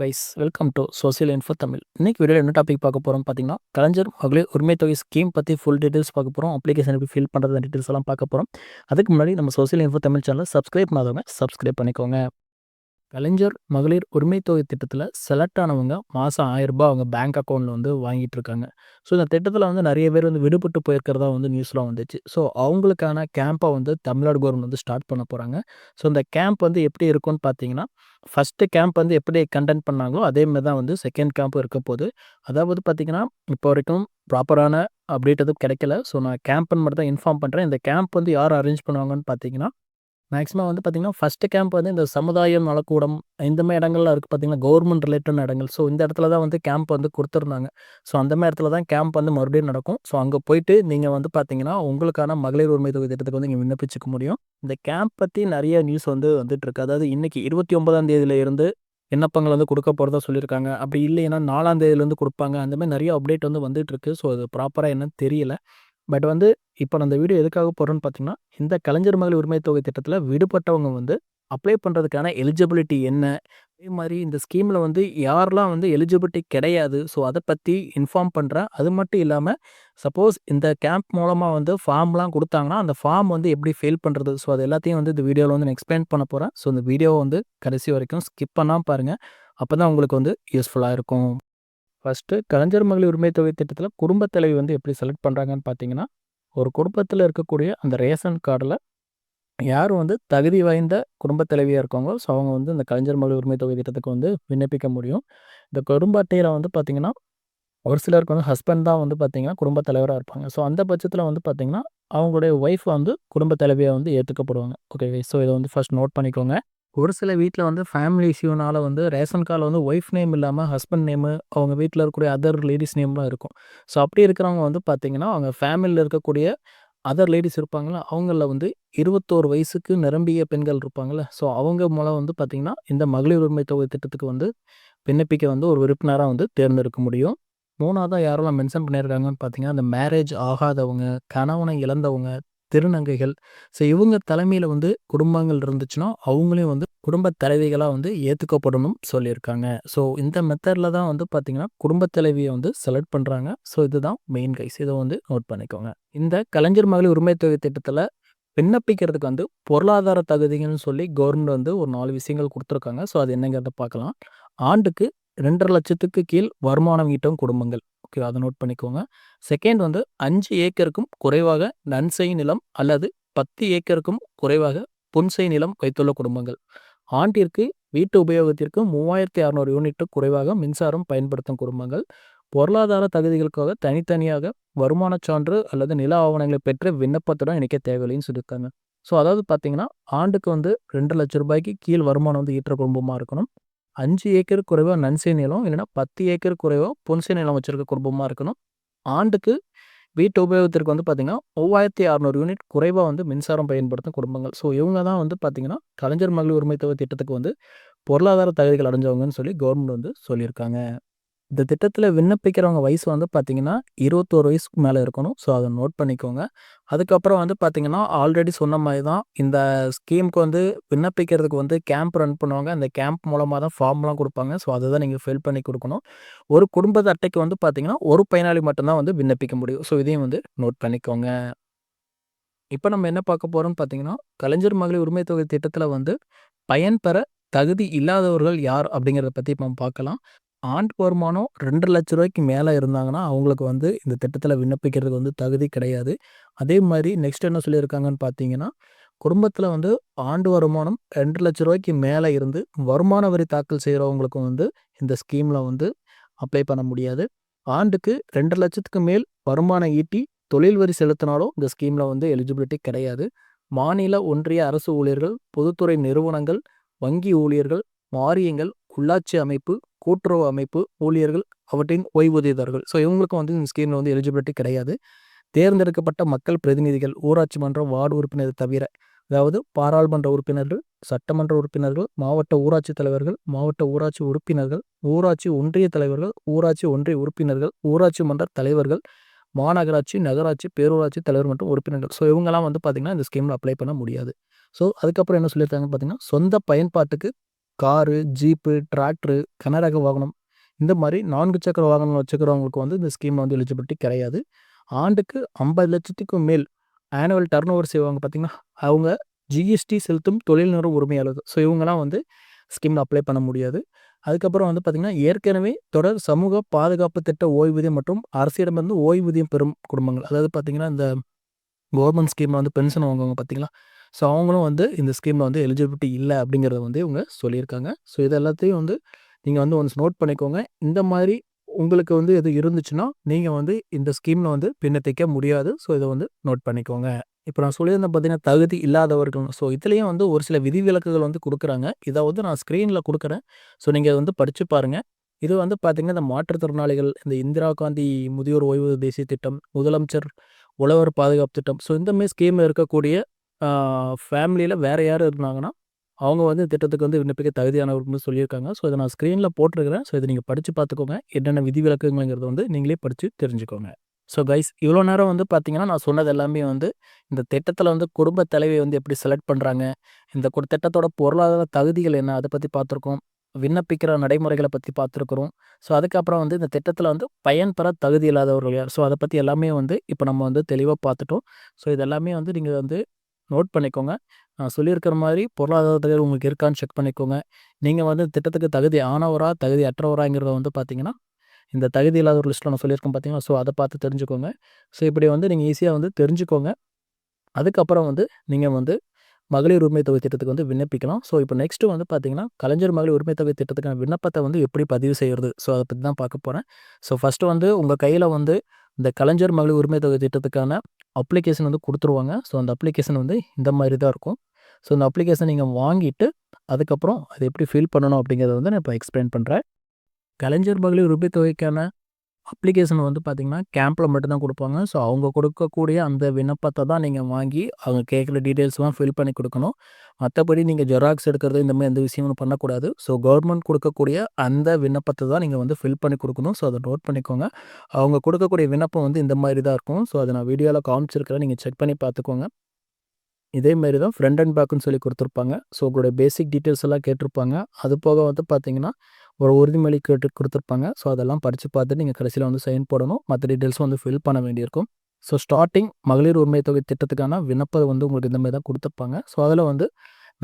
Wise welcome to social info Tamil இன்னைக்கு video என்ன topic பார்க்க போகிறோம் பார்த்தீங்கன்னா கலைஞர் மகளிர் உரிமை தொகை ஸ்கீம் பற்றி ஃபுல் டீட்டெயில்ஸ் பார்க்க போகிறோம் அப்ளிகேஷன் எப்படி ஃபில் பண்ணுறது டீட்டெயில்ஸ் எல்லாம் பார்க்க போகிறோம் அதுக்கு முன்னாடி நம்ம சோசியல் இன்ஃபோ தமிழ் சேனலை சப்ஸ்கிரைப் பண்ணாதவங்க சப்ஸ்கிரைப் பண்ணிக்கோங்க. கலைஞர் மகளிர் உரிமை தொகை திட்டத்தில் செலக்ட் ஆனவங்க மாதம் ஆயிரரூபா அவங்க பேங்க் அக்கௌண்ட்டில் வந்து வாங்கிட்டு இருக்காங்க. ஸோ இந்த திட்டத்தில் வந்து நிறைய பேர் வந்து விடுபட்டு போயிருக்கிறதா வந்து நியூஸ்லாம் வந்துச்சு. ஸோ அவங்களுக்கான கேம்பை வந்து தமிழ்நாடு கவர்மெண்ட் வந்து ஸ்டார்ட் பண்ண போகிறாங்க ஸோ இந்த கேம்ப் வந்து எப்படி இருக்கும்னு பார்த்தீங்கன்னா ஃபஸ்ட்டு கேம்ப் வந்து எப்படி கண்டென்ட் பண்ணாங்களோ அதேமாதிரி தான் வந்து செகண்ட் கேம்ப் இருக்க போது அதாவது பார்த்திங்கன்னா இப்போ வரைக்கும் ப்ராப்பரான அப்டேட் எதுவும் கிடைக்கல. ஸோ நான் கேம்ப்னு மட்டும் தான் இன்ஃபார்ம் பண்ணுறேன் இந்த கேம்ப் வந்து யார் அரேஞ்ச் பண்ணுவாங்கன்னு பார்த்தீங்கன்னா மேக்ஸிமம் வந்து பார்த்திங்கன்னா ஃபஸ்ட்டு கேம்ப் வந்து இந்த சமுதாயம் நலக்கூடம் இந்த மாதிரி இடங்கள்லாம் இருக்குது பார்த்திங்கன்னா கவர்மெண்ட் ரிலேட்டட் இடங்கள். ஸோ இந்த இடத்துல தான் வந்து கேம்ப் வந்து கொடுத்துருந்தாங்க. ஸோ அந்த மாதிரி இடத்துல தான் கேம்ப் வந்து மறுபடியும் நடக்கும். ஸோ அங்கே போயிட்டு நீங்கள் வந்து பார்த்திங்கன்னா உங்களுக்கான மகளிர் உரிமை தொகை திட்டத்துக்கு வந்து நீங்கள் விண்ணப்பிச்சுக்க முடியும். இந்த கேம்ப் பற்றி நிறைய நியூஸ் வந்து வந்துட்டுருக்கு. அதாவது இன்றைக்கி இருபத்தி ஒன்பதாம் தேதியில இருந்து விண்ணப்பங்கள் வந்து கொடுக்க போகிறதா சொல்லியிருக்காங்க. அப்படி இல்லைன்னா நாலாம் தேதியிலேருந்து கொடுப்பாங்க. அந்தமாதிரி நிறைய அப்டேட் வந்து வந்துட்டுருக்கு. ஸோ அது ப்ராப்பராக என்னன்னு தெரியல. பட் வந்து இப்போ அந்த வீடியோ எதுக்காக போகிறோன்னு பார்த்தீங்கன்னா இந்த கலைஞர் மகளிர் உரிமை தொகை திட்டத்தில் விடுபட்டவங்க வந்து அப்ளை பண்ணுறதுக்கான எலிஜிபிலிட்டி என்ன? அதே மாதிரி இந்த ஸ்கீமில் வந்து யாரெல்லாம் வந்து எலிஜிபிலிட்டி கிடையாது. ஸோ அதை பற்றி இன்ஃபார்ம் பண்ணுறேன் அது மட்டும் இல்லாமல் சப்போஸ் இந்த கேம்ப் மூலமாக வந்து ஃபார்ம்லாம் கொடுத்தாங்கன்னா அந்த ஃபார்ம் வந்து எப்படி ஃபில் பண்ணுறது ஸோ அது எல்லாத்தையும் வந்து இந்த வீடியோவில் வந்து நான் எக்ஸ்பிளைன் பண்ண போகிறேன் ஸோ இந்த வீடியோவை வந்து கடைசி வரைக்கும் ஸ்கிப் பண்ணால் பாருங்கள் அப்போ தான் உங்களுக்கு வந்து யூஸ்ஃபுல்லாக இருக்கும். ஃபஸ்ட்டு கலைஞர் மகளிர் உரிமை தொகை திட்டத்தில் குடும்பத் தலைவி வந்து எப்படி செலக்ட் பண்ணுறாங்கன்னு பார்த்தீங்கன்னா ஒரு குடும்பத்தில் இருக்கக்கூடிய அந்த ரேஷன் கார்டில் யார் வந்து தகுதி வாய்ந்த குடும்பத் தலைவியாக இருக்காங்களோ ஸோ அவங்க வந்து இந்த கலைஞர் மகளிர் உரிமை தொகை திட்டத்துக்கு வந்து விண்ணப்பிக்க முடியும். இந்த குடும்ப அட்டையில் வந்து பார்த்திங்கன்னா ஒரு சிலருக்கு வந்து ஹஸ்பண்ட் தான் வந்து பார்த்திங்கன்னா குடும்பத் தலைவராக இருப்பாங்க. ஸோ அந்த பட்சத்தில் வந்து பார்த்திங்கன்னா அவங்களுடைய ஒய்ஃப் வந்து குடும்பத் தலைவியாக வந்து ஏற்றுக்கப்படுவாங்க ஓகே ஸோ இதை வந்து ஃபஸ்ட் நோட் பண்ணிக்கோங்க. ஒரு சில வீட்டில் வந்து ஃபேமிலி இஷ்யூனால வந்து ரேஷன் கார்டில் வந்து ஒய்ஃப் நேம் இல்லாமல் ஹஸ்பண்ட் நேமு அவங்க வீட்டில் இருக்கக்கூடிய அதர் லேடிஸ் நேம்லாம் இருக்கும். ஸோ அப்படி இருக்கிறவங்க வந்து பார்த்திங்கன்னா அவங்க ஃபேமிலியில் இருக்கக்கூடிய அதர் லேடிஸ் இருப்பாங்களா அவங்கள வந்து இருபத்தோரு வயசுக்கு நிரம்பிய பெண்கள் இருப்பாங்கள்ல ஸோ அவங்க மூலம் வந்து பார்த்திங்கன்னா இந்த மகளிர் உரிமை தொகை திட்டத்துக்கு வந்து விண்ணப்பிக்க வந்து ஒரு உறுப்பினராக வந்து தேர்ந்தெடுக்க முடியும். மூணாவதாக யாரெல்லாம் மென்ஷன் பண்ணியிருக்காங்கன்னு பார்த்தீங்கன்னா அந்த மேரேஜ் ஆகாதவங்க கணவனை இழந்தவங்க திருநங்கைகள். ஸோ இவங்க தலைமையில் வந்து குடும்பங்கள் இருந்துச்சுன்னா அவங்களையும் வந்து குடும்ப தலைவிகளாக வந்து ஏற்றுக்கப்படணும் சொல்லியிருக்காங்க. ஸோ இந்த மெத்தடில் தான் வந்து பார்த்திங்கன்னா குடும்ப தலைவியை வந்து செலக்ட் பண்ணுறாங்க ஸோ இதுதான் மெயின் கைஸ் இதை வந்து நோட் பண்ணிக்கோங்க. இந்த கலைஞர் மகளிர் உரிமை தொகை திட்டத்தில் விண்ணப்பிக்கிறதுக்கு வந்து பொருளாதார தகுதிகள்னு சொல்லி கவர்மெண்ட் வந்து ஒரு நாலு விஷயங்கள் கொடுத்துருக்காங்க. ஸோ அது என்னங்கிறத பார்க்கலாம். ஆண்டுக்கு ரெண்டரை லட்சத்துக்கு கீழ் வருமானம் ஈட்டும் குடும்பங்கள். ஓகே அதை நோட் பண்ணிக்கோங்க. செகண்ட் வந்து அஞ்சு ஏக்கருக்கும் குறைவாக நன்செய் நிலம் அல்லது பத்து ஏக்கருக்கும் குறைவாக புன்செய் நிலம் வைத்துள்ள குடும்பங்கள். ஆண்டிற்கு வீட்டு உபயோகத்திற்கு மூவாயிரத்தி அறநூறு யூனிட்டு குறைவாக மின்சாரம் பயன்படுத்தும் குடும்பங்கள். பொருளாதார தகுதிகளுக்காக தனித்தனியாக வருமான சான்று அல்லது நில ஆவணங்களை பெற்று விண்ணப்பத்துடன் இணைக்க தேவையில்லைன்னு சொல்லியிருக்காங்க. ஸோ அதாவது பார்த்தீங்கன்னா ஆண்டுக்கு வந்து ரெண்டு லட்ச ரூபாய்க்கு கீழ் வருமானம் வந்து ஈற்ற குடும்பமாக இருக்கணும். அஞ்சு ஏக்கர் குறைவாக நன்சை நிலம் இல்லைன்னா பத்து ஏக்கர் குறைவாக பொன்சை நிலம் வச்சுருக்க குடும்பமாக இருக்கணும். ஆண்டுக்கு வீட்டு உபயோகத்திற்கு வந்து பார்த்திங்கன்னா மூவாயிரத்தி அறநூறு யூனிட் குறைவாக வந்து மின்சாரம் பயன்படுத்தும் குடும்பங்கள். ஸோ இவங்க தான் வந்து பார்த்திங்கன்னா கலைஞர் மகளிர் உரிமை தொகை திட்டத்துக்கு வந்து பொருளாதார தகுதிகள் அடைஞ்சவங்கன்னு சொல்லி கவர்மெண்ட் வந்து சொல்லியிருக்காங்க. இந்த திட்டத்தில் விண்ணப்பிக்கிறவங்க வயசு வந்து பார்த்திங்கன்னா இருபத்தோரு வயசுக்கு மேலே இருக்கணும். ஸோ அதை நோட் பண்ணிக்கோங்க. அதுக்கப்புறம் வந்து பார்த்திங்கன்னா ஆல்ரெடி சொன்ன மாதிரி தான் இந்த ஸ்கீமுக்கு வந்து விண்ணப்பிக்கிறதுக்கு வந்து கேம்ப் ரன் பண்ணுவாங்க. அந்த கேம்ப் மூலமாக தான் ஃபார்ம்லாம் கொடுப்பாங்க. ஸோ அதை தான் நீங்கள் ஃபில் பண்ணி கொடுக்கணும். ஒரு குடும்ப அட்டைக்கு வந்து பார்த்திங்கன்னா ஒரு பயனாளி மட்டும்தான் வந்து விண்ணப்பிக்க முடியும். ஸோ இதையும் வந்து நோட் பண்ணிக்கோங்க. இப்போ நம்ம என்ன பார்க்க போகிறோம்னு பார்த்தீங்கன்னா கலைஞர் மகளிர் உரிமை தொகை திட்டத்தில் வந்து பயன்பெற தகுதி இல்லாதவர்கள் யார் அப்படிங்கிறத பற்றி நம்ம பார்க்கலாம். ஆண்டு வருமானம் ரெண்டு லட்ச ரூபாய்க்கு மேலே இருந்தாங்கன்னா அவங்களுக்கு வந்து இந்த திட்டத்தில் விண்ணப்பிக்கிறதுக்கு வந்து தகுதி கிடையாது. அதே மாதிரி நெக்ஸ்ட் என்ன சொல்லியிருக்காங்கன்னு பார்த்தீங்கன்னா குடும்பத்தில் வந்து ஆண்டு வருமானம் ரெண்டு லட்ச ரூபாய்க்கு மேலே இருந்து வருமான வரி தாக்கல் செய்கிறவங்களுக்கும் வந்து இந்த ஸ்கீமில் வந்து அப்ளை பண்ண முடியாது. ஆண்டுக்கு ரெண்டு லட்சத்துக்கு மேல் வருமானம் ஈட்டி தொழில் வரி செலுத்தினாலும் இந்த ஸ்கீமில் வந்து எலிஜிபிலிட்டி கிடையாது. மாநில ஒன்றிய அரசு ஊழியர்கள் பொதுத்துறை நிறுவனங்கள் வங்கி ஊழியர்கள் வாரியங்கள் உள்ளாட்சி அமைப்பு கூட்டுறவு அமைப்பு ஊழியர்கள் அவற்றின் ஓய்வூதியதாரர்கள். ஸோ இவங்களுக்கும் வந்து இந்த ஸ்கீமில் வந்து எலிஜிபிலிட்டி கிடையாது. தேர்ந்தெடுக்கப்பட்ட மக்கள் பிரதிநிதிகள் ஊராட்சி மன்ற வார்டு உறுப்பினர் தவிர அதாவது பாராளுமன்ற உறுப்பினர்கள் சட்டமன்ற உறுப்பினர்கள் மாவட்ட ஊராட்சி தலைவர்கள் மாவட்ட ஊராட்சி உறுப்பினர்கள் ஊராட்சி ஒன்றிய தலைவர்கள் ஊராட்சி ஒன்றிய உறுப்பினர்கள் ஊராட்சி மன்ற தலைவர்கள் மாநகராட்சி நகராட்சி பேரூராட்சி தலைவர் மற்றும் உறுப்பினர்கள். ஸோ இவங்கெல்லாம் வந்து பார்த்திங்கன்னா இந்த ஸ்கீமில் அப்ளை பண்ண முடியாது. ஸோ அதுக்கப்புறம் என்ன சொல்லியிருக்காங்க பார்த்தீங்கன்னா சொந்த பயன்பாட்டுக்கு காரு, ஜீப்பு, டிராக்டரு, கனரக வாகனம் இந்த மாதிரி நான்கு சக்கர வாகனங்கள் வச்சுக்கிறவங்களுக்கு வந்து இந்த ஸ்கீமில் வந்து எலிஜிபிலிட்டி கிடையாது. ஆண்டுக்கு ஐம்பது லட்சத்துக்கும் மேல் ஆனுவல் டர்ன் ஓவர் செய்வாங்க பார்த்தீங்கன்னா, அவங்க ஜிஎஸ்டி செலுத்தும் தொழில்நுட்ப உரிமையாளர்கள். ஸோ இவங்கலாம் வந்து ஸ்கீமில் அப்ளை பண்ண முடியாது. அதுக்கப்புறம் வந்து பார்த்திங்கன்னா, ஏற்கனவே தொடர் சமூக பாதுகாப்பு திட்ட ஓய்வூதியம் மற்றும் அரசிடமிருந்து ஓய்வூதியம் பெறும் குடும்பங்கள். அதாவது பார்த்திங்கன்னா, இந்த கவர்மெண்ட் ஸ்கீமில் வந்து பென்ஷன் வாங்குவாங்க பார்த்தீங்களா? ஸோ அவங்களும் வந்து இந்த ஸ்கீமில் வந்து எலிஜிபிலிட்டி இல்லை அப்படிங்கிறத வந்து இவங்க சொல்லியிருக்காங்க. ஸோ இது எல்லாத்தையும் வந்து நீங்கள் வந்து ஒன்ஸ் நோட் பண்ணிக்கோங்க. இந்த மாதிரி உங்களுக்கு வந்து எது இருந்துச்சுன்னா, நீங்கள் வந்து இந்த ஸ்கீமில் வந்து பின்னத்திக்க முடியாது. ஸோ இதை வந்து நோட் பண்ணிக்கோங்க. இப்போ நான் சொல்லியிருந்தேன் பார்த்தீங்கன்னா, தகுதி இல்லாதவர்கள். ஸோ இதுலேயும் வந்து ஒரு சில விதிவிலக்குகள் வந்து கொடுக்குறாங்க இதை வந்து நான் ஸ்க்ரீனில் கொடுக்குறேன் ஸோ நீங்க வந்து படித்து பாருங்கள் இது வந்து பார்த்திங்கன்னா இந்த மாற்றுத்திறனாளிகள், இந்த இந்திரா காந்தி முதியோர் ஓய்வூதிய தேசிய திட்டம், முதலமைச்சர் உழவர் பாதுகாப்பு திட்டம். ஸோ இந்தமாரி ஸ்கீம் இருக்கக்கூடிய ஃபேமிலியில் வேறு யார் இருந்தாங்கன்னா, அவங்க வந்து திட்டத்துக்கு வந்து விண்ணப்பிக்க தகுதியானவர்கள் சொல்லியிருக்காங்க. ஸோ இதை நான் ஸ்க்ரீனில் போட்டிருக்கிறேன். ஸோ இதை நீங்கள் படித்து பார்த்துக்கோங்க. என்னென்ன விதிவிலக்குங்கிறது வந்து நீங்களே படித்து தெரிஞ்சுக்கோங்க. ஸோ கைஸ் இவ்வளோ நேரம் வந்து பார்த்தீங்கன்னா, நான் சொன்னது எல்லாமே வந்து இந்த திட்டத்தில் வந்து குடும்ப தலைவியை வந்து எப்படி செலக்ட் பண்ணுறாங்க இந்த திட்டத்தோட பொருளாதார தகுதிகள் என்ன, அதை பற்றி பார்த்துருக்கோம். விண்ணப்பிக்கிற நடைமுறைகளை பற்றி பார்த்துருக்குறோம். ஸோ அதுக்கப்புறம் வந்து இந்த திட்டத்தில் வந்து பயன்பெற தகுதி இல்லாதவர்கள் யார்? ஸோ அதை பற்றி எல்லாமே வந்து இப்போ நம்ம வந்து தெளிவாக பார்த்துட்டோம். ஸோ இது எல்லாமே வந்து நீங்கள் வந்து நோட் பண்ணிக்கோங்க. நான் சொல்லியிருக்கிற மாதிரி பொருளாதார தகுதி உங்களுக்கு இருக்கான்னு செக் பண்ணிக்கோங்க. நீங்கள் வந்து திட்டத்துக்கு தகுதி ஆனவரா, தகுதி அற்றவராங்கிறத வந்து பார்த்தீங்கன்னா, இந்த தகுதி இல்லாத ஒரு லிஸ்ட்டில் நான் சொல்லியிருக்கேன் பார்த்தீங்கன்னா ஸோ அதை பார்த்து தெரிஞ்சுக்கோங்க. ஸோ இப்படி வந்து நீங்கள் ஈஸியாக வந்து தெரிஞ்சுக்கோங்க. அதுக்கப்புறம் வந்து நீங்கள் வந்து மகளிர் உரிமை தொகை திட்டத்துக்கு வந்து விண்ணப்பிக்கலாம். ஸோ இப்போ நெக்ஸ்ட்டு வந்து பார்த்தீங்கன்னா, கலைஞர் மகளிர் உரிமை தொகை திட்டத்துக்கான விண்ணப்பத்தை வந்து எப்படி பதிவு செய்கிறது ஸோ அதை பற்றி தான் பார்க்க போகிறேன் ஸோ ஃபஸ்ட்டு வந்து உங்கள் கையில் வந்து இந்த கலைஞர் மகளிர் உரிமை தொகை திட்டத்துக்கான அப்ளிகேஷன் வந்து கொடுத்துருவாங்க ஸோ அந்த அப்ளிகேஷன் வந்து இந்த மாதிரி தான் இருக்கும். ஸோ இந்த அப்ளிகேஷன் நீங்கள் வாங்கிட்டு, அதுக்கப்புறம் அதை எப்படி ஃபில் பண்ணணும் அப்படிங்கிறத வந்து நான் இப்போ எக்ஸ்பிளைன் பண்ணுறேன் கலைஞர் மகளிர் உரிமை தொகைக்கான அப்ளிகேஷன் வந்து பார்த்தீங்கன்னா, கேம்பில் மட்டும்தான் கொடுப்பாங்க ஸோ அவங்க கொடுக்கக்கூடிய அந்த விண்ணப்பத்தை தான் நீங்கள் வாங்கி, அவங்க கேட்குற டீட்டெயில்ஸ்லாம் ஃபில் பண்ணி கொடுக்கணும் மற்றபடி நீங்கள் ஜெராக்ஸ் எடுக்கிறது இந்த மாதிரி எந்த விஷயமும் பண்ணக்கூடாது. ஸோ கவர்மெண்ட் கொடுக்கக்கூடிய அந்த விண்ணப்பத்தை தான் நீங்கள் வந்து ஃபில் பண்ணி கொடுக்கணும் ஸோ அதை நோட் பண்ணிக்கோங்க. அவங்க கொடுக்கக்கூடிய விண்ணப்பம் வந்து இந்த மாதிரி தான் இருக்கும். ஸோ அதை நான் வீடியோவில் காமிச்சிருக்கிறேன். நீங்கள் செக் பண்ணி பார்த்துக்கோங்க. இதே மாதிரி தான் ஃப்ரண்ட் அண்ட் பேக்குன்னு சொல்லி கொடுத்துருப்பாங்க ஸோ உங்களுடைய பேசிக் டீட்டெயில்ஸ் எல்லாம் கேட்டிருப்பாங்க. அது போக வந்து பார்த்தீங்கன்னா, ஒரு உறுதிமொழி கேட்டு கொடுத்துருப்பாங்க ஸோ அதெல்லாம் படித்து பார்த்துட்டு நீங்கள் கடைசியில் வந்து சைன் போடணும். மற்ற டீட்டெயில்ஸும் வந்து ஃபில் பண்ண வேண்டியிருக்கும். ஸோ ஸ்டார்டிங் மகளிர் உரிமை தொகை திட்டத்துக்கான விண்ணப்பம் வந்து உங்களுக்கு இந்த தான் கொடுத்துருப்பாங்க ஸோ அதில் வந்து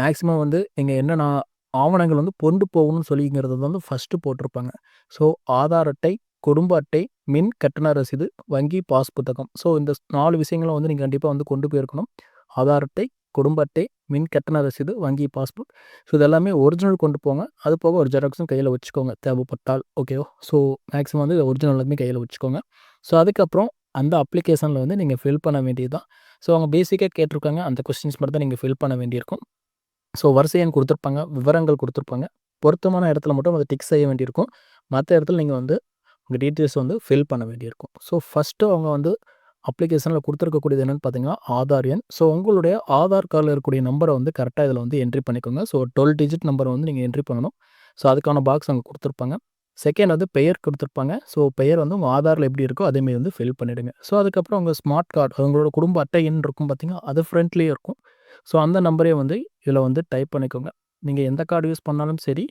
மேக்ஸிமம் வந்து இங்கே என்னென்ன ஆவணங்கள் வந்து கொண்டு போகணும்னு சொல்லிங்கிறது வந்து ஃபர்ஸ்ட்டு போட்டிருப்பாங்க. ஸோ ஆதார் அட்டை, குடும்ப அட்டை, மின் கட்டண ரசீது, வங்கி பாஸ் புத்தகம். ஸோ இந்த நாலு விஷயங்களும் வந்து நீங்கள் கண்டிப்பாக வந்து கொண்டு போயிருக்கணும். ஆதார் அட்டை, குடும்ப அட்டை, மின் கட்டண ரசீது, வங்கி பாஸ்புக். ஸோ இது எல்லாமே ஒரிஜினல் கொண்டு போங்க. அது போக ஒரு ஜெராக்ஸும் கையில் வச்சுக்கோங்க தேவைப்பட்டால். ஓகேவோ ஸோ மேக்ஸிமம் வந்து ஒரிஜினல் எல்லாமே கையில் வச்சுக்கோங்க. ஸோ அதுக்கப்புறம் அந்த அப்ளிகேஷனில் வந்து நீங்கள் ஃபில் பண்ண வேண்டியது தான். ஸோ அவங்க பேசிக்காக கேட்டிருக்காங்க. அந்த கொஸ்டின்ஸ் மட்டும் தான் நீங்கள் ஃபில் பண்ண வேண்டியிருக்கும். ஸோ வரிசை எண் விவரங்கள் கொடுத்துருப்பாங்க பொருத்தமான இடத்துல மட்டும் அதை டிக் செய்ய வேண்டியிருக்கும். மற்ற இடத்துல நீங்கள் வந்து உங்கள் டீட்டெயில்ஸ் வந்து ஃபில் பண்ண வேண்டியிருக்கும். ஸோ ஃபஸ்ட்டு அவங்க வந்து அப்ளிகேஷனில் கொடுத்துருக்கக்கூடியது என்னன்னு பார்த்தீங்கன்னா, ஆதார் எண். ஸோ உங்களுடைய ஆதார் கார்டில் இருக்கக்கூடிய நம்பரை வந்து கரெக்டாக இதில் வந்து என்ட்ரி பண்ணிக்கோங்க. ஸோ 12 டிஜிட் நம்பரை வந்து நீங்கள் என்ட்ரி பண்ணணும். ஸோ அதுக்கான பாக்ஸ் அங்கே கொடுத்துருப்பாங்க செகண்ட் வந்து பெயர் கொடுத்துருப்பாங்க ஸோ பெயர் வந்து உங்கள் ஆதாரில் எப்படி இருக்கோ அதே மாரி வந்து ஃபில் பண்ணிவிடுங்க ஸோ அதுக்கப்புறம் உங்கள் ஸ்மார்ட் கார்டு உங்களோட குடும்ப அட்டை எண் இருக்கும் பார்த்தீங்கன்னா அது ஃப்ரண்ட்லயே இருக்கும். ஸோ அந்த நம்பரே வந்து இதில் வந்து டைப் பண்ணிக்கோங்க. நீங்கள் எந்த கார்டு யூஸ் பண்ணாலும் சரி,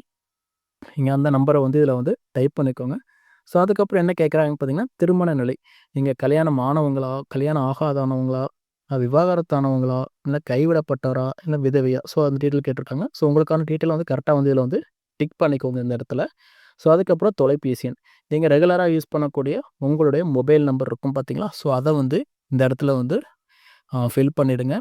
நீங்கள் அந்த நம்பரை வந்து இதில் வந்து டைப் பண்ணிக்கோங்க. ஸோ அதுக்கப்புறம் என்ன கேட்குறாங்கன்னு பார்த்தீங்கன்னா, திருமண நிலை. நீங்கள் கல்யாணம் ஆனவங்களா? கல்யாணம் ஆகாதவங்களா? விவாகரத்தானவங்களா? இல்லை கைவிடப்பட்டவரா? இல்லை விதவையா? ஸோ அந்த டீட்டெயில் கேட்டிருக்காங்க. ஸோ உங்களுக்கான டீட்டெயில் வந்து கரெக்டாக வந்து இதில் வந்து டிக் பண்ணிக்கோங்க இந்த இடத்துல. ஸோ அதுக்கப்புறம் தொலைபேசி எண். நீங்கள் ரெகுலராக யூஸ் பண்ணக்கூடிய உங்களுடைய மொபைல் நம்பர் இருக்கும் பார்த்தீங்களா? ஸோ அதை வந்து இந்த இடத்துல வந்து ஃபில் பண்ணிவிடுங்க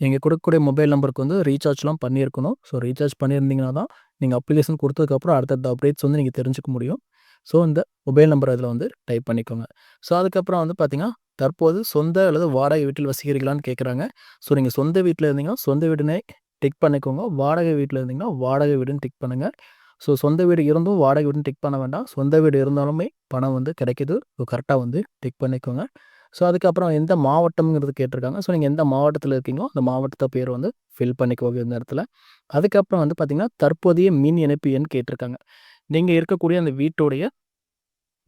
நீங்கள் கொடுக்கக்கூடிய மொபைல் நம்பருக்கு வந்து ரீசார்ஜ்லாம் பண்ணியிருக்கணும். ஸோ ரீசார்ஜ் பண்ணியிருந்தீங்கன்னா தான், நீங்கள் அப்ளிகேஷன் கொடுத்ததுக்கப்புறம் அடுத்தடுத்த அப்டேட்ஸ் வந்து நீங்கள் தெரிஞ்சுக்க முடியும். ஸோ இந்த மொபைல் நம்பர் அதில் வந்து டைப் பண்ணிக்கோங்க. ஸோ அதுக்கப்புறம் வந்து பார்த்தீங்கன்னா, தற்போது சொந்த அல்லது வாடகை வீட்டில் வசிக்கிறீங்களான்னு கேட்குறாங்க. ஸோ நீங்கள் சொந்த வீட்டில் இருந்தீங்கன்னா, சொந்த வீடுனே டிக் பண்ணிக்கோங்க. வாடகை வீட்டில் இருந்தீங்கன்னா, வாடகை வீடுன்னு டிக் பண்ணுங்கள் ஸோ சொந்த வீடு இருந்தும் வாடகை வீடுன்னு டிக் பண்ண வேண்டாம். சொந்த வீடு இருந்தாலுமே பணம் வந்து கிடைக்கிது ஸோ கரெக்டாக வந்து டிக் பண்ணிக்கோங்க. ஸோ அதுக்கப்புறம் எந்த மாவட்டம்ங்கிறது கேட்டிருக்காங்க. ஸோ நீங்கள் எந்த மாவட்டத்தில் இருக்கீங்களோ, அந்த மாவட்டத்தை பேர் வந்து ஃபில் பண்ணிக்கோங்க இந்த இடத்துல. அதுக்கப்புறம் வந்து பார்த்திங்கன்னா தற்போதைய மின் இணைப்பு எண் கேட்டிருக்காங்க. நீங்கள் இருக்கக்கூடிய அந்த வீட்டுடைய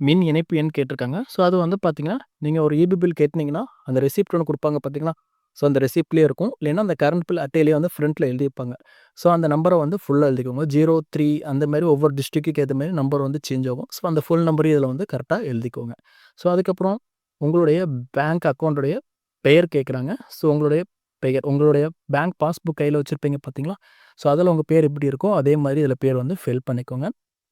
மின் இணைப்பு எண் கேட்டிருக்காங்க. ஸோ அது வந்து பார்த்தீங்கன்னா, நீங்கள் ஒரு ஈபி பில் கட்டினீங்கன்னா, அந்த ரெசிப்ட் ஒன்று கொடுப்பாங்க பார்த்தீங்கன்னா ஸோ அந்த ரெசிப்ட்லேயே இருக்கும். இல்லைன்னா அந்த கரண்ட் பில் அட்டையிலேயே வந்து ஃப்ரண்ட்டில் எழுதியிருப்பாங்க. ஸோ அந்த நம்பரை வந்து ஃபுல்லாக எழுதிக்கோங்க. ஜீரோ த்ரீ அந்த மாதிரி ஒவ்வொரு டிஸ்ட்ரிக்ட்டுக்கு ஏற்ற மாதிரி நம்பர் வந்து சேஞ்ச் ஆகும். ஸோ அந்த ஃபுல் நம்பரையும் இதில் வந்து கரெக்டாக எழுதிக்கோங்க. ஸோ அதுக்கப்புறம் உங்களுடைய பேங்க் அக்கௌண்ட்டுடைய பெயர் கேட்குறாங்க ஸோ உங்களுடைய பெயர் உங்களுடைய பேங்க் பாஸ்புக் கையில் வச்சுருப்பீங்க பார்த்தீங்களா ஸோ அதில் உங்கள் பேர் எப்படி இருக்கோ அதே மாதிரி இதில் பேர் வந்து ஃபில் பண்ணிக்கோங்க.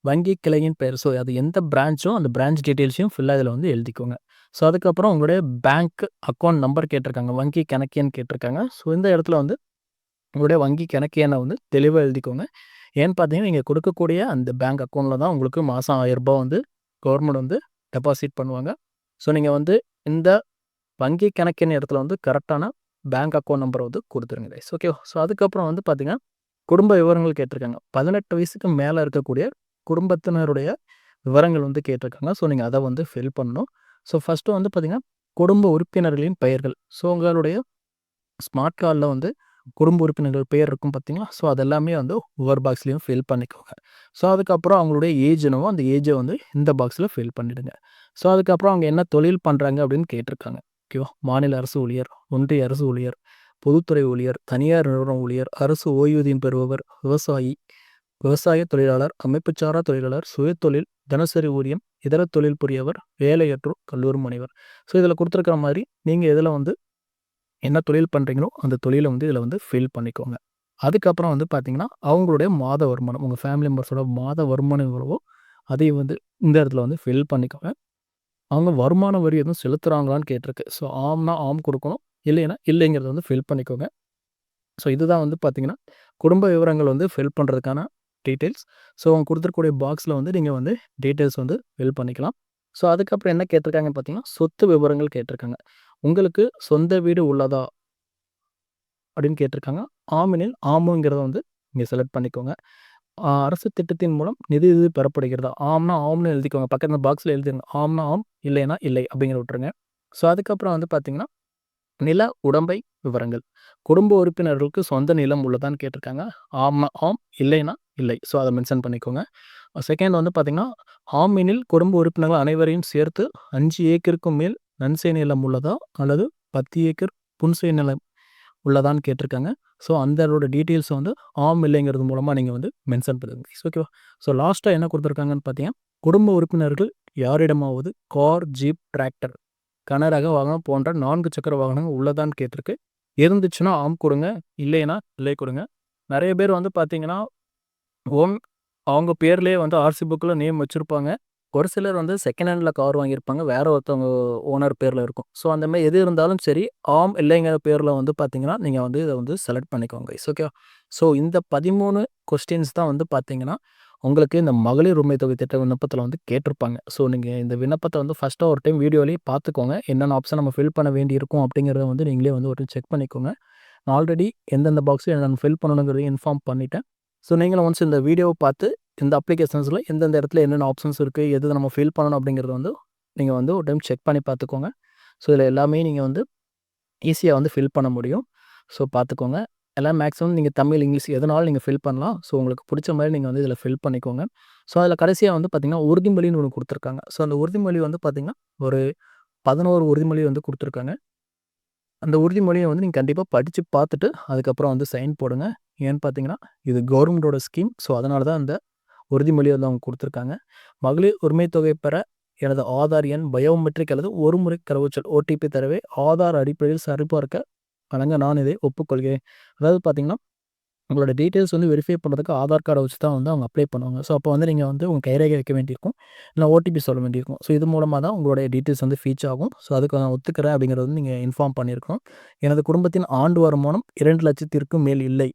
வங்கி கிளையின் பெயர். ஸோ அது எந்த பிரான்ச்சோ அந்த பிரான்ச் டீட்டெயில்ஸையும் ஃபுல்லாக இதில் வந்து எழுதிக்கோங்க. ஸோ அதுக்கப்புறம் உங்களுடைய பேங்க் அக்கௌண்ட் நம்பர் கேட்டிருக்காங்க. வங்கி கணக்கு கேட்டிருக்காங்க. ஸோ இந்த இடத்துல வந்து உங்களுடைய வங்கி கணக்கு எண்ணை வந்து தெளிவாக எழுதிக்கோங்க. ஏன்னு பார்த்தீங்கன்னா நீங்கள் கொடுக்கக்கூடிய அந்த பேங்க் அக்கௌண்ட்டில் தான் உங்களுக்கு மாதம் ஆயிரரூபா வந்து கவர்மெண்ட் வந்து டெபாசிட் பண்ணுவாங்க. ஸோ நீங்கள் வந்து இந்த வங்கி கணக்கின் இடத்துல வந்து கரெக்டான பேங்க் அக்கௌண்ட் நம்பரை வந்து கொடுத்துருங்க கைஸ் ஓகே ஸோ அதுக்கப்புறம் வந்து பார்த்தீங்கன்னா குடும்ப விவரங்கள் கேட்டிருக்காங்க. பதினெட்டு வயசுக்கு மேலே இருக்கக்கூடிய குடும்பத்தினருடைய விவரங்கள் வந்து கேட்டிருக்காங்க. ஸோ நீங்கள் அதை வந்து ஃபில் பண்ணணும். ஸோ ஃபஸ்ட்டு வந்து பார்த்திங்கன்னா குடும்ப உறுப்பினர்களின் பெயர்கள். ஸோ உங்களுடைய ஸ்மார்ட் கார்டில் வந்து குடும்ப உறுப்பினர்கள் பெயர் இருக்கும் பார்த்தீங்களா ஸோ அதெல்லாமே வந்து ஒவ்வொரு பாக்ஸ்லேயும் ஃபில் பண்ணிக்கோங்க. ஸோ அதுக்கப்புறம் அவங்களுடைய ஏஜ் என்னவோ அந்த ஏஜை வந்து இந்த பாக்ஸில் ஃபில் பண்ணிவிடுங்க ஸோ அதுக்கப்புறம் அவங்க என்ன தொழில் பண்ணுறாங்க அப்படின்னு கேட்டிருக்காங்க. ஓகேவா மாநில அரசு ஊழியர் ஒன்றிய அரசு ஊழியர் பொதுத்துறை ஊழியர் தனியார் நிறுவன ஊழியர் அரசு ஓய்வூதியம் பெறுபவர் விவசாயி விவசாய தொழிலாளர் அமைப்புச்சாரா தொழிலாளர் சுயதொழில் தினசரி ஊதியம் இதர தொழில் புரியவர் வேலையற்றோர் கல்லூரி முனைவர். ஸோ இதில் கொடுத்துருக்கிற மாதிரி நீங்கள் இதில் வந்து என்ன தொழில் பண்ணுறீங்களோ அந்த தொழிலை வந்து இதில் வந்து ஃபில் பண்ணிக்கோங்க. அதுக்கப்புறம் வந்து பார்த்தீங்கன்னா அவங்களுடைய மாத வருமானம் உங்கள் ஃபேமிலி மெம்பர்ஸோட மாத வருமானம் எவ்வளவோ அதையும் வந்து இந்த இடத்துல வந்து ஃபில் பண்ணிக்கோங்க. அவங்க வருமான வரி எதுவும் செலுத்துகிறாங்களான்னு கேட்டிருக்கு. ஸோ ஆம்னா ஆம் கொடுக்கணும் இல்லைன்னா இல்லைங்கிறத வந்து ஃபில் பண்ணிக்கோங்க. ஸோ இதுதான் வந்து பார்த்திங்கன்னா குடும்ப விவரங்கள் வந்து ஃபில் பண்ணுறதுக்கான டீட்டெயில்ஸ் ஸோ அவங்க கொடுத்துருக்கூடிய பாக்ஸில் வந்து நீங்கள் வந்து டீட்டெயில்ஸ் வந்து ஃபில் பண்ணிக்கலாம். ஸோ அதுக்கப்புறம் என்ன கேட்டிருக்காங்கன்னு பார்த்தீங்கன்னா சொத்து விவரங்கள் கேட்டிருக்காங்க. உங்களுக்கு சொந்த வீடு உள்ளதா அப்படின்னு கேட்டிருக்காங்க. ஆமினில் ஆமுங்கிறத வந்து நீங்கள் செலக்ட் பண்ணிக்கோங்க. அரசு திட்டத்தின் மூலம் நிதி இது பெறப்படுகிறதா? ஆம்னா ஆம்னு எழுதிக்கோங்க. பக்கத்தில் பாக்ஸில் எழுதிங்க ஆம்னா ஆம் இல்லைனா இல்லை அப்படிங்கிற விட்டுருங்க. ஸோ அதுக்கப்புறம் வந்து பார்த்தீங்கன்னா நில உடம்பை விவரங்கள். குடும்ப உறுப்பினர்களுக்கு சொந்த நிலம் உள்ளதான்னு கேட்டிருக்காங்க. ஆம்னா ஆம் இல்லைனா இல்லை. ஸோ அதை மென்ஷன் பண்ணிக்கோங்க. செகண்ட் வந்து பார்த்திங்கன்னா ஆமீனில் குடும்ப உறுப்பினர்கள் அனைவரையும் சேர்த்து அஞ்சு ஏக்கருக்கும் மேல் நன்சை நிலம் உள்ளதா அல்லது பத்து ஏக்கர் புன்சை நிலம் உள்ளதான்னு கேட்டிருக்காங்க. ஸோ அந்தோட டீட்டெயில்ஸை வந்து ஆம் இல்லைங்கிறது மூலமாக நீங்கள் வந்து மென்ஷன் பண்ணுங்க ஓகேவா ஸோ லாஸ்ட்டாக என்ன கொடுத்துருக்காங்கன்னு பார்த்தீங்கன்னா குடும்ப உறுப்பினர்கள் யாரிடமாவது கார் ஜீப் டிராக்டர் கனரக வாகனம் போன்ற நான்கு சக்கர வாகனங்கள் உள்ளதான்னு கேட்டிருக்கு. இருந்துச்சுன்னா ஆம் கொடுங்க இல்லைன்னா இல்லை கொடுங்க. நிறைய பேர் வந்து பார்த்தீங்கன்னா ஓன் அவங்க பேர்லேயே வந்து ஆர்சி புக்கில் நேம் வச்சுருப்பாங்க. ஒரு சிலர் வந்து செகண்ட் ஹேண்டில் கார் வாங்கியிருப்பாங்க. வேறு ஒருத்தவங்க ஓனர் பேரில் இருக்கும். ஸோ அந்த மாதிரி எது இருந்தாலும் சரி ஆம் இல்லைங்கிற பேரில் வந்து பார்த்தீங்கன்னா நீங்கள் வந்து இதை வந்து செலக்ட் பண்ணிக்கோங்க ஓகே ஸோ இந்த பதிமூணு கொஸ்டின்ஸ் தான் வந்து பார்த்தீங்கன்னா உங்களுக்கு இந்த மகளிர் உரிமை தொகை திட்ட விண்ணப்பத்தில் வந்து கேட்டிருப்பாங்க. ஸோ நீங்கள் இந்த விண்ணப்பத்தை வந்து ஃபஸ்ட்டாக ஒரு டைம் வீடியோலேயே பார்த்துக்கோங்க என்னென்ன ஆப்ஷன் நம்ம ஃபில் பண்ண வேண்டி இருக்கும் அப்படிங்கிறத வந்து நீங்களே வந்து ஒரு செக் பண்ணிக்கோங்க. நான் ஆல்ரெடி எந்தெந்த பாக்ஸும் என்னென்ன ஃபில் பண்ணணுங்கிறதையும் இன்ஃபார்ம் பண்ணிட்டேன். ஸோ நீங்களும் ஒன்ஸ் இந்த வீடியோவை பார்த்து இந்த அப்ளிகேஷன்ஸில் எந்தெந்த இடத்துல என்னென்ன ஆப்ஷன்ஸ் இருக்குது எது நம்ம ஃபில் பண்ணணும் அப்படிங்கிறது வந்து நீங்கள் வந்து ஒரு டைம் செக் பண்ணி பார்த்துக்கோங்க. ஸோ இதில் எல்லாமே நீங்கள் வந்து ஈஸியாக வந்து ஃபில் பண்ண முடியும். ஸோ பார்த்துக்கோங்க. எல்லாம் மேக்ஸிமம் நீங்கள் தமிழ் இங்கிலீஷ் எதனாலும் நீங்கள் ஃபில் பண்ணலாம். ஸோ உங்களுக்கு பிடிச்ச மாதிரி நீங்கள் வந்து இதில் ஃபில் பண்ணிக்கோங்க. ஸோ அதில் கடைசியாக வந்து பார்த்திங்கன்னா உறுதிமொழின்னு ஒன்று கொடுத்துருக்காங்க. ஸோ அந்த உறுதிமொழி வந்து பார்த்திங்கன்னா ஒரு பதினோரு உறுதிமொழி வந்து கொடுத்துருக்காங்க. அந்த உறுதிமொழியை வந்து நீங்கள் கண்டிப்பாக படித்து பார்த்துட்டு அதுக்கப்புறம் வந்து சைன் போடுங்க. ஏன்னு பார்த்தீங்கன்னா இது கவர்மெண்ட்டோட ஸ்கீம் ஸோ அதனால தான் அந்த உறுதிமொழி வந்து அவங்க கொடுத்துருக்காங்க. மகளிர் உரிமை தொகை பெற எனது ஆதார் எண் பயோமெட்ரிக் அல்லது ஒரு முறை ஓடிபி தரவே ஆதார் அடிப்படையில் சரிபார்க்க வழங்க நான் இதை ஒப்புக்கொள்கிறேன். அதாவது பார்த்தீங்கன்னா உங்களோட டீட்டெயில்ஸ் வந்து வெரிஃபை பண்ணுறதுக்கு ஆதார் கார்டை வச்சு தான் வந்து அவங்க அப்ளை பண்ணுவாங்க. ஸோ அப்போ வந்து நீங்கள் வந்து உங்கள் கைரேகை வைக்க வேண்டியிருக்கும். இல்லை ஓடிபி சொல்ல வேண்டியிருக்கும். ஸோ இது மூலமாக தான் உங்களுடைய டீட்டெயில்ஸ் வந்து ஃபீச் ஆகும். ஸோ அதுக்கு நான் ஒத்துக்கிறேன் அப்படிங்கிறது வந்து நீங்கள் இன்ஃபார்ம் பண்ணியிருக்கணும். எனது குடும்பத்தின் ஆண்டு வருமானம் இரண்டு லட்சத்திற்கும் மேல் இல்லை.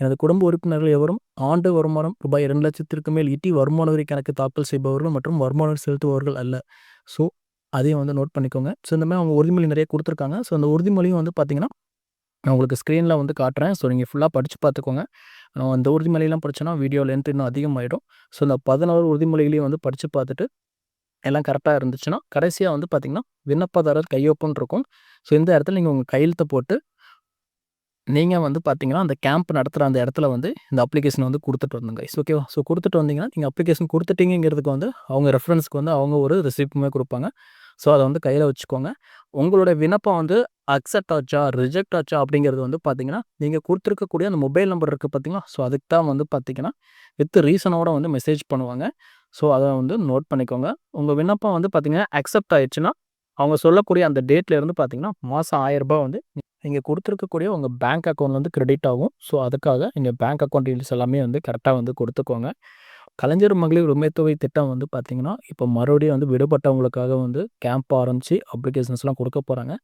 எனது குடும்ப உறுப்பினர்கள் எவரும் ஆண்டு வருமானம் ரூபாய் இரண்டு லட்சத்திற்கு மேல் ஈட்டி வருமான வரி கணக்கு தாக்கல் செய்பவர்கள் மற்றும் வருமானம் செலுத்துபவர்கள் அல்ல. ஸோ அதையும் வந்து நோட் பண்ணிக்கோங்க. ஸோ இந்த மாதிரி அவங்க உறுதிமொழி நிறைய கொடுத்துருக்காங்க. ஸோ அந்த உறுதிமொழியும் வந்து பார்த்திங்கன்னா நான் உங்களுக்கு ஸ்க்ரீனில் வந்து காட்டுறேன். ஸோ நீங்கள் ஃபுல்லாக படித்து பார்த்துக்கோங்க. நான் அந்த உறுதிமொழியெல்லாம் படித்தோன்னா வீடியோ லென்த் இன்னும் அதிகமாகிடும் ஸோ இந்த பதினோரு உறுதிமொழிகளையும் வந்து படித்து பார்த்துட்டு எல்லாம் கரெக்டாக இருந்துச்சுன்னா கடைசியாக வந்து பார்த்திங்கன்னா விண்ணப்பதாரர் கையொப்பம் இருக்கும். ஸோ இந்த இடத்துல நீங்கள் உங்கள் கையெழுத்தை போட்டு நீங்கள் வந்து பார்த்தீங்கன்னா, அந்த கேம்ப் நடத்துகிற அந்த இடத்துல வந்து இந்த அப்ளிகேஷன் வந்து கொடுத்துட்டு வந்துங்க ஸோ ஓகேவா? ஸோ கொடுத்துட்டு வந்தீங்கன்னா, நீங்கள் அப்ளிகேஷன் கொடுத்துட்டீங்கிறதுக்கு வந்து அவங்க ரெஃபரன்ஸ்க்கு வந்து அவங்க ஒரு ரெசிப்ட்டுமே கொடுப்பாங்க. ஸோ, அதை வந்து கையில் வச்சுக்கோங்க. உங்களோட விண்ணப்பம் வந்து அக்செப்ட் ஆச்சா, ரிஜெக்ட் ஆச்சா அப்படிங்கிறது வந்து பார்த்தீங்கன்னா, நீங்கள் கொடுத்துருக்கக்கூடிய அந்த மொபைல் நம்பர் இருக்குது பார்த்தீங்களா? ஸோ அதுக்கு தான் வந்து பார்த்தீங்கன்னா, வித் ரீசனோட வந்து மெசேஜ் பண்ணுவாங்க. ஸோ அதை வந்து நோட் பண்ணிக்கோங்க. உங்கள் விண்ணப்பம் வந்து பார்த்தீங்கன்னா, அக்செப்ட் ஆயிடுச்சுன்னா அவங்க சொல்லக்கூடிய அந்த டேட்லேருந்து பார்த்தீங்கன்னா, மாதம் ரூ. 1000 வந்து நீங்கள் கொடுத்துருக்கக்கூடிய உங்கள் பேங்க் அக்கௌண்ட்லேருந்து கிரெடிட் ஆகும். ஸோ அதுக்காக நீங்கள் பேங்க் அக்கௌண்ட் டீட்டெயில்ஸ் எல்லாமே வந்து கரெக்டாக வந்து கொடுத்துக்கோங்க கலைஞர் மகளிர் உரிமைத்தொகை திட்டம் வந்து பார்த்திங்கன்னா இப்போ மறுபடியும் வந்து விடுபட்டவங்களுக்காக வந்து கேம்ப் ஆரம்பித்து அப்ளிகேஷன்ஸ்லாம் கொடுக்க போகிறாங்க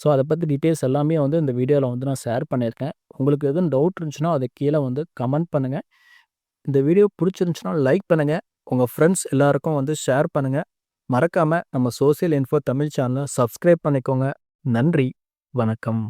ஸோ அதை பற்றி டீட்டெயில்ஸ் எல்லாமே வந்து இந்த வீடியோவில் வந்து நான் ஷேர் பண்ணியிருக்கேன். உங்களுக்கு எதுவும் டவுட் இருந்துச்சுன்னா, அதை கீழே வந்து கமெண்ட் பண்ணுங்கள் இந்த வீடியோ பிடிச்சிருந்துச்சுன்னா லைக் பண்ணுங்கள் உங்கள் ஃப்ரெண்ட்ஸ் எல்லாருக்கும் வந்து ஷேர் பண்ணுங்கள் மறக்காமல் நம்ம சோசியல் இன்ஃபோ தமிழ் சேனலை சப்ஸ்கிரைப் பண்ணிக்கோங்க. நன்றி. வணக்கம்.